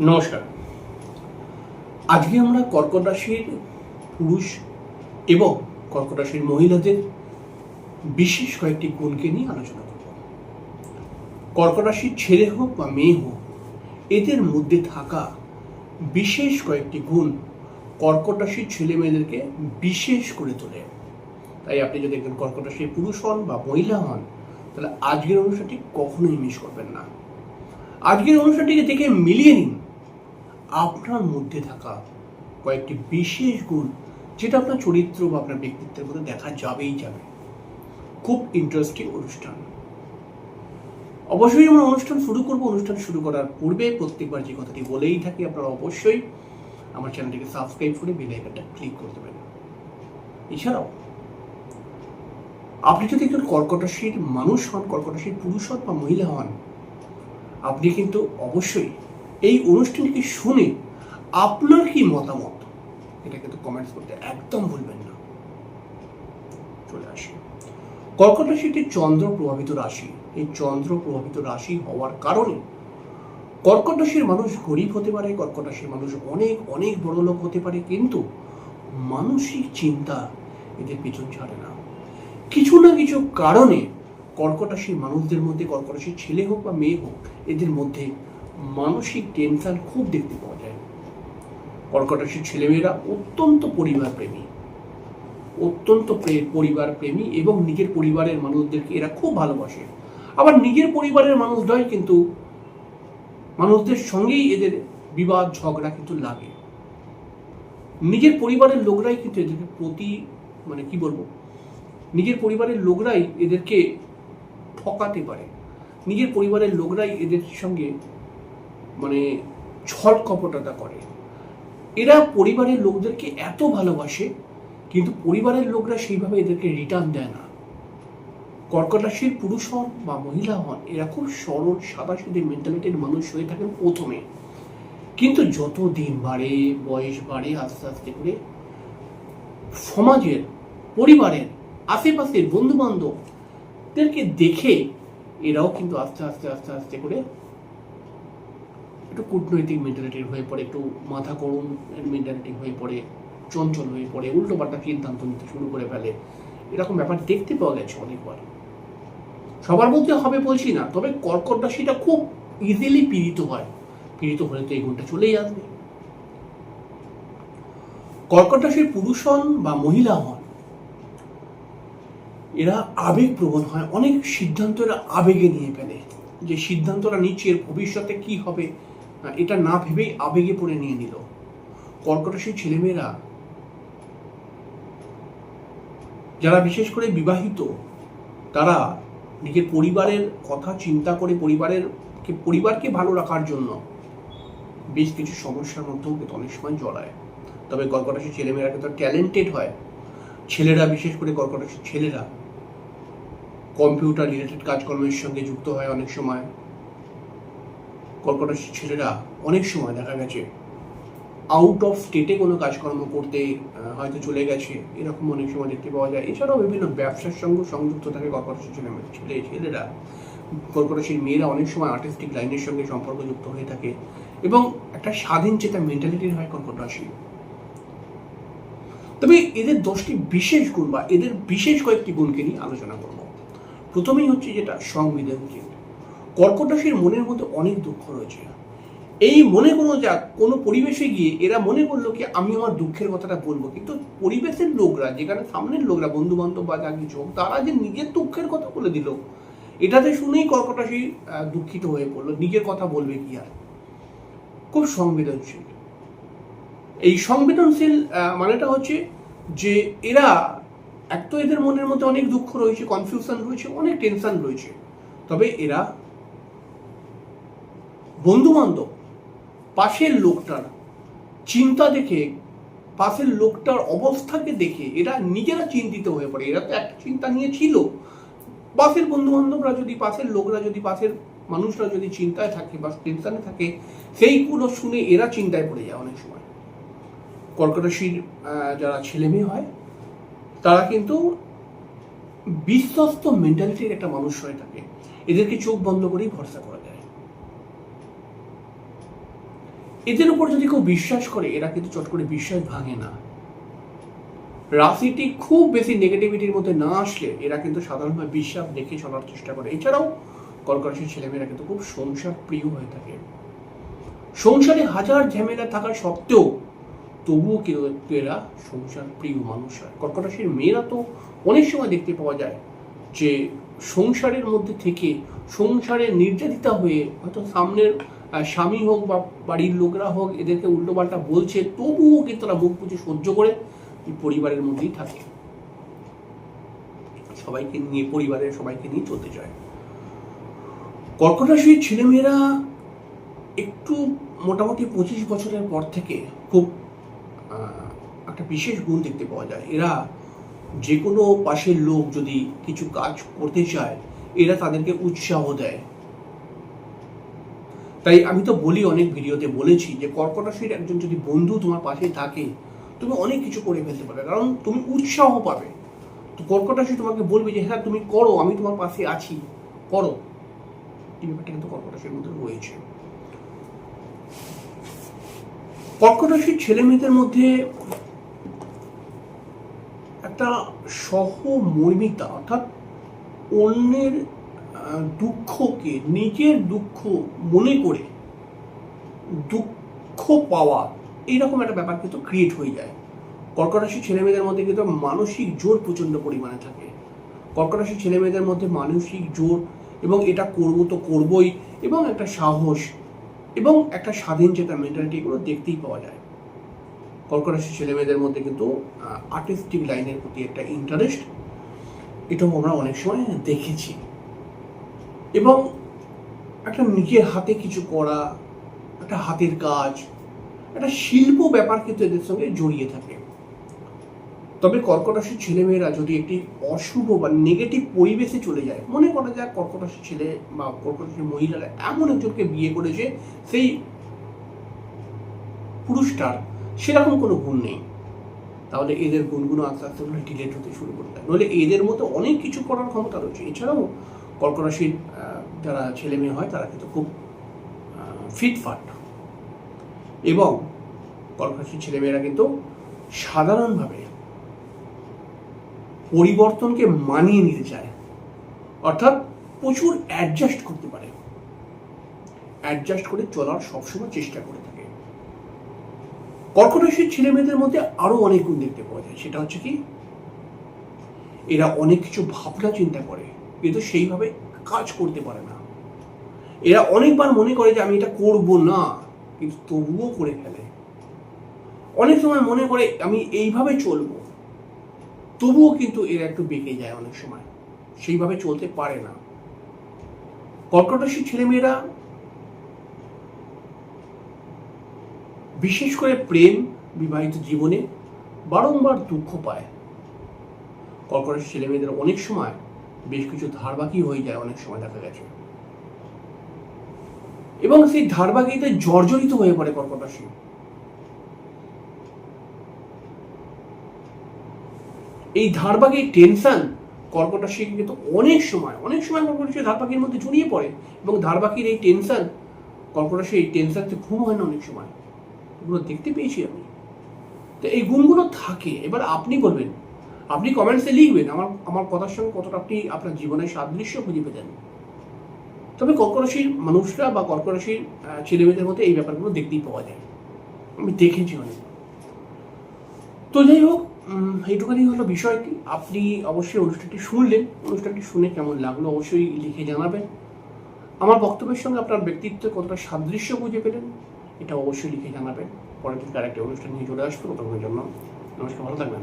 নমস্কার। আজকে আমরা কর্কট রাশির পুরুষ এবং কর্কট রাশির মহিলাদের বিশেষ কয়েকটি গুণকে নিয়ে আলোচনা করব। কর্কট রাশির ছেলে হোক বা মেয়ে হোক, এদের মধ্যে থাকা বিশেষ কয়েকটি গুণ কর্কট রাশির ছেলে মেয়েদেরকে বিশেষ করে তোলে। তাই আপনি যদি একজন কর্কট রাশির পুরুষ হন বা মহিলা হন, তাহলে আজকের অনুষ্ঠানটি কখনোই মিস করবেন না। আজকের অনুষ্ঠানটিকে দেখে মিলিয়ে নিন। আপনার মধ্যে থাকা কয়েকটি বিশেষ গুণ যেটা আপনার চরিত্র বা আপনার ব্যক্তিত্বের মধ্যে দেখা যাবেই যাবে। খুব ইন্টারেস্টিং অনুষ্ঠান। অবশ্যই আমরা অনুষ্ঠান শুরু করব। অনুষ্ঠান শুরু করার পূর্বে প্রত্যেকবার যে কথাটি বলেই থাকি আপনারা অবশ্যই আমার চ্যানেলটিকে সাবস্ক্রাইব করে বেল আইকনটা ক্লিক করে দেবেন। এছাড়াও, আপনি যদি একজন কর্কট রাশির মানুষ হন কর্কট রাশির পুরুষ হন বা মহিলা হন, আপনি কিন্তু অবশ্যই এই অনুষ্ঠানটি শুনে আপনার কি মতামত? এটা কিন্তু কমেন্টস করতে একদম ভুলবেন না। চলে আসি। কর্কট রাশি একটি চন্দ্র প্রভাবিত রাশি। এই চন্দ্র প্রভাবিত রাশি হওয়ার কারণে কর্কট রাশির মানুষ গরিব হতে পারে, কর্কট রাশির মানুষ অনেক অনেক বড় লোক হতে পারে, কিন্তু মানসিক চিন্তা এদের পিছন ছাড়ে না। কিছু না কিছু কারণে কর্কট রাশির মানুষদের মধ্যে, কর্কট রাশির ছেলে হোক বা মেয়ে হোক, এদের মধ্যে মানসিক টেনশন খুব দেখতে পাওয়া যায়। কর্কট রাশির ছেলেমেয়েরা অত্যন্ত পরিবার প্রেমী অত্যন্ত প্রে- পরিবার প্রেমী এবং নিজের পরিবারের মানুষদেরকে এরা খুব ভালোবাসে। আবার নিজের পরিবারের মানুষরাই কিন্তু মানুষদের সঙ্গেই এদের বিবাদ, ঝগড়া কিন্তু লাগে। নিজের পরিবারের লোকরাই কিন্তু এদেরকে প্রতি মানে কি বলব? নিজের পরিবারের লোকরাই এদেরকে ঠকাতে পারে। নিজের পরিবারের লোকরাই এদের সঙ্গে মানে ছল কপটতা করে। এরা পরিবারের লোকদেরকে এত ভালোবাসে, কিন্তু পরিবারের লোকরা সেইভাবে এদেরকে রিটার্ন দেয় না। কর্কট রাশির পুরুষ হন বা মহিলা হন, এরা খুব সরল সাদা সিধে মেন্টালিটির মানুষ হয়ে থাকেন প্রথমে। কিন্তু যত দিন বাড়ে, বয়স বাড়ে, আস্তে আস্তে করে সমাজের, পরিবারের, আশেপাশের বন্ধু বান্ধবদেরকে দেখে এরাও কিন্তু আস্তে আস্তে আস্তে আস্তে করে একটু কূটনৈতিক মেন্টালিটির হয়ে পড়ে, একটু মাথা করুন মেন্টালিটি হয়ে পড়ে, চঞ্চল হয়ে পড়ে, উল্টো পাল্টা সিদ্ধান্ত নিতে শুরু করে ফেলে। এরকম ব্যাপার দেখতে পাওয়া গেছে অনেকবার। সবার মধ্যে হবে বলছি না, তবে কর্কট রাশিটা খুব ইজিলি পীড়িত হয়। পীড়িত হলে তো এই গুণটা চলেই আসবে। কর্কট রাশির পুরুষ হন বা মহিলা হন, এরা আবেগ প্রবণ হয়, অনেক সিদ্ধান্ত এরা আবেগে নিয়ে ফেলে। যে সিদ্ধান্তটা নিচ্ছে, এর ভবিষ্যতে কি হবে এটা না ভেবেই আবেগে পড়ে নিয়ে নিল। কর্কট রাশির ছেলেমেয়েরা, যারা বিশেষ করে বিবাহিত, তারা নিজের পরিবারের কথা চিন্তা করে পরিবারের পরিবারকে ভালো রাখার জন্য বেশ কিছু সমস্যার মধ্যেও অনেক সময় জড়ায়। তবে কর্কট রাশির ছেলেমেয়েরা কিন্তু ট্যালেন্টেড হয়। ছেলেরা, বিশেষ করে কর্কট রাশির ছেলেরা কম্পিউটার রিলেটেড কাজকর্মের সঙ্গে যুক্ত হয় অনেক সময়। কর্কট রাশির ছেলেরা অনেক সময় দেখা গেছে আউট অফ স্টেটে কোনো কাজকর্ম করতে হয়তো চলে গেছে, এরকম অনেক সময় দেখতে পাওয়া যায়। এছাড়াও বিভিন্ন ব্যবসার সঙ্গে সংযুক্ত থাকে কর্কট ছেলে ছেলে, ছেলেরা। কর্কট রাশির মেয়েরা অনেক সময় আর্টিস্টিক লাইনের সঙ্গে সম্পর্কযুক্ত হয়ে থাকে এবং একটা স্বাধীন চেতা মেন্টালিটির হয় কর্কট তবে এদের দশটি বিশেষ গুণ বা এদের বিশেষ কয়েকটি গুণকে নিয়ে আলোচনা করব। প্রথমেই হচ্ছে যেটা সংবেদনশীল কর্কট রাশির মনের মধ্যে অনেক দুঃখ রয়েছে। এই মনে কোনো যাক কোনো পরিবেশে গিয়ে এরা মনে করল কি, আমি আমার দুঃখের কথাটা বলব। কিন্তু পরিবেশের লোকরা, যেখানে সামনের লোকরা বন্ধু বান্ধব বা যা কিছু তারা যে নিজের দুঃখের কথা বলে দিল, এটাতে শুনেই কর্কট রাশি দুঃখিত হয়ে পড়ল। নিজের কথা বলবে কি আর? খুব সংবেদনশীল। এই সংবেদনশীল মানেটা হচ্ছে যে এরা, এক তো এদের মনের মধ্যে অনেক দুঃখ রয়েছে কনফিউশন রয়েছে, অনেক টেনশন রয়েছে। তবে এরা বন্ধু বান্ধব পাশের লোকটার চিন্তা দেখে, পাশের লোকটার অবস্থাকে দেখে এরা নিজেরা চিন্তিত হয়ে পড়ে। এরা তো একটা চিন্তা নিয়ে ছিল। পাশের বন্ধু বান্ধবরা যদি, পাশের লোকরা যদি, পাশের মানুষরা যদি চিন্তায় থাকে বা টেনশনে থাকে সেইগুলো শুনে এরা চিন্তায় পড়ে যায় অনেক সময়। কর্কট যারা ছেলে মেয়ে হয়, তারা কিন্তু বিশ্বস্ত মেন্টালিটির একটা মানুষ হয়ে থাকে। এদেরকে চোখ বন্ধ করেই ভরসা করা যায় এদের উপর যদি কেউ বিশ্বাস করে, এরা কিন্তু চট করে বিশ্বাস ভাঙে না। রাশিটি খুব বেশি নেগেটিভিটির মধ্যে না আসলে এরা কিন্তু সাধারণভাবে বিশ্বাস দেখে চলার চেষ্টা করে। এছাড়াও কর্কট ছেলেমেয়েরা কিন্তু খুব সংসার প্রিয় হয়ে থাকে। সংসারে হাজার ঝামেলা থাকা সত্ত্বেও তবুও কিন্তু এরা সংসার প্রিয় মানুষ হয়। কর্কটাশির মেয়েরা তো অনেক সময় দেখতে পাওয়া যায় যে সংসারের মধ্যে থেকে সংসারে নির্যাতিতা হয়ে হয়তো সামনের স্বামী হোক বা বাড়ির লোকরা হোক, এদেরকে উল্টোপাল্টা বলছে, তবুও কিন্তু তারা মুখ বুঝে সহ্য করে পরিবারের মধ্যেই থাকে। সবাইকে নিয়ে, পরিবারের সবাইকে নিয়ে চলতে চায়। কর্কট রাশির ছেলেমেয়েরা একটু মোটামুটি পঁচিশ বছরের পর থেকে খুব একটা বিশেষ গুণ দেখতে পাওয়া যায়। এরা যে কোনো পাশের লোক যদি কিছু কাজ করতে চায়, এরা তাদেরকে উৎসাহ দেয়। তাই আমি তো বলি অনেক ভিডিওতে বলেছি যে কর্কট রাশির একজন যদি বন্ধু তোমার পাশে থাকে, তুমি অনেক কিছু করে ফেলতে পারবে। কারণ তুমি উৎসাহ পাবে। তো কর্কট রাশি তোমাকে বলবে যে হ্যাঁ তুমি করো, আমি তোমার পাশে আছি, করো। এই ব্যাপারটা কিন্তু কর্কট রাশির মধ্যে রয়েছে। কর্কট রাশির ছেলে মেয়েদের মধ্যে একটা সহমর্মিতা, অর্থাৎ অন্যের দুঃখকে, নিজের দুঃখ মনে করে দুঃখ পাওয়া, এইরকম একটা ব্যাপার কিন্তু ক্রিয়েট হয়ে যায়। কর্কট ছেলে মেয়েদের মধ্যে কিন্তু মানসিক জোর প্রচণ্ড পরিমাণে থাকে। কর্কট ছেলে মেয়েদের মধ্যে মানসিক জোর এবং এটা করব তো করবই এবং একটা সাহস এবং একটা স্বাধীন চেতা মেন্টালিটি এগুলো দেখতেই পাওয়া যায়। কর্কট ছেলে মেয়েদের মধ্যে কিন্তু আর্টিস্টিক লাইনের প্রতি একটা ইন্টারেস্ট এটাও আমরা অনেক সময় দেখেছি। এবং একটা নিজের হাতে কিছু করা, একটা হাতের কাজ, একটা শিল্প ব্যাপার কিন্তু এদের সঙ্গে জড়িয়ে থাকে। তবে কর্কট ছেলেমেয়েরা যদি একটি অশুভ বা নেগেটিভ পরিবেশে চলে যায়, মনে করা যায় কর্কট ছেলে বা কর্কট মহিলারা এমন একজনকে বিয়ে করেছে, সেই পুরুষটার সেরকম কোনো গুণ নেই। তাহলে এদের গুণগুলো আস্তে আস্তে ডিলেট হতে শুরু হয় নইলে এদের মতো অনেক কিছু করার ক্ষমতা রয়েছে। এছাড়াও আহ, যারা ছেলে মেয়ে হয় তারা কিন্তু খুব ফিটফাট এবং রাশির ছেলেমেয়েরা কিন্তু সাধারণভাবে পরিবর্তনকে মানিয়ে নিতে চায়। অর্থাৎ প্রচুর অ্যাডজাস্ট করতে পারে। অ্যাডজাস্ট করে চলার সবসময় চেষ্টা করে থাকে। কর্কট রাশির ছেলে মেয়েদের মধ্যে আরও অনেক গুণ দেখতে পাওয়া যায়। সেটা হচ্ছে কি এরা অনেক কিছু ভাবনা চিন্তা করে। কিন্তু সেইভাবে কাজ করতে পারে না। এরা অনেকবার মনে করে যে আমি এটা করব না, কিন্তু তবুও করে ফেলে। অনেক সময় মনে করে আমি এইভাবে চলবো, তবুও কিন্তু এরা একটু বেঁকে যায় অনেক সময়। সেইভাবে চলতে পারে না। কর্কট ছেলেমেয়েরা বিশেষ করে প্রেম, বিবাহিত জীবনে বারংবার দুঃখ পায়। কর্কট ছেলেমেয়েদের অনেক সময় বেশ কিছু ধারবাকি হয়ে যায় অনেক সময় দেখা গেছে। এবং সেই ধারবাকিতে জর্জরিত হয়ে পড়ে কর্কট রাশি এই ধারবাকি টেনশন কর্কট রাশি কিন্তু অনেক সময় অনেক সময় কর্কট রাশি ধারবাকির মধ্যে জড়িয়ে পড়ে এবং ধারবাকির এই টেনশন কর্কট রাশি এই টেনশনতে ঘুম হয় না অনেক সময়। এগুলো দেখতে পেয়েছি আমি। তো এই গুণগুলো থাকে। এবার আপনি বলবেন আপনি কমেন্টসে লিখবেন আমার আমার কথার সঙ্গে কতটা আপনি আপনার জীবনের সাদৃশ্য খুঁজে পেতেন। তবে কর্কট রাশির মানুষরা বা কর্কট রাশির আহ, ছেলেমেয়েদের মধ্যে এই ব্যাপারগুলো দেখতেই পাওয়া যায়। আমি দেখেছি অনেক। তো যাই হোক এইটুখানি হলো বিষয়টি আপনি অবশ্যই অনুষ্ঠানটি শুনলেন। অনুষ্ঠানটি শুনে কেমন লাগল অবশ্যই লিখে জানাবেন। আমার বক্তব্যের সঙ্গে আপনার ব্যক্তিত্বে কতটা সাদৃশ্য বুঝে পেলেন এটা অবশ্যই লিখে জানাবেন। পরের দিন আরেকটা অনুষ্ঠান নিয়ে চলে আসব। জন্য নমস্কার ভালো থাকবেন।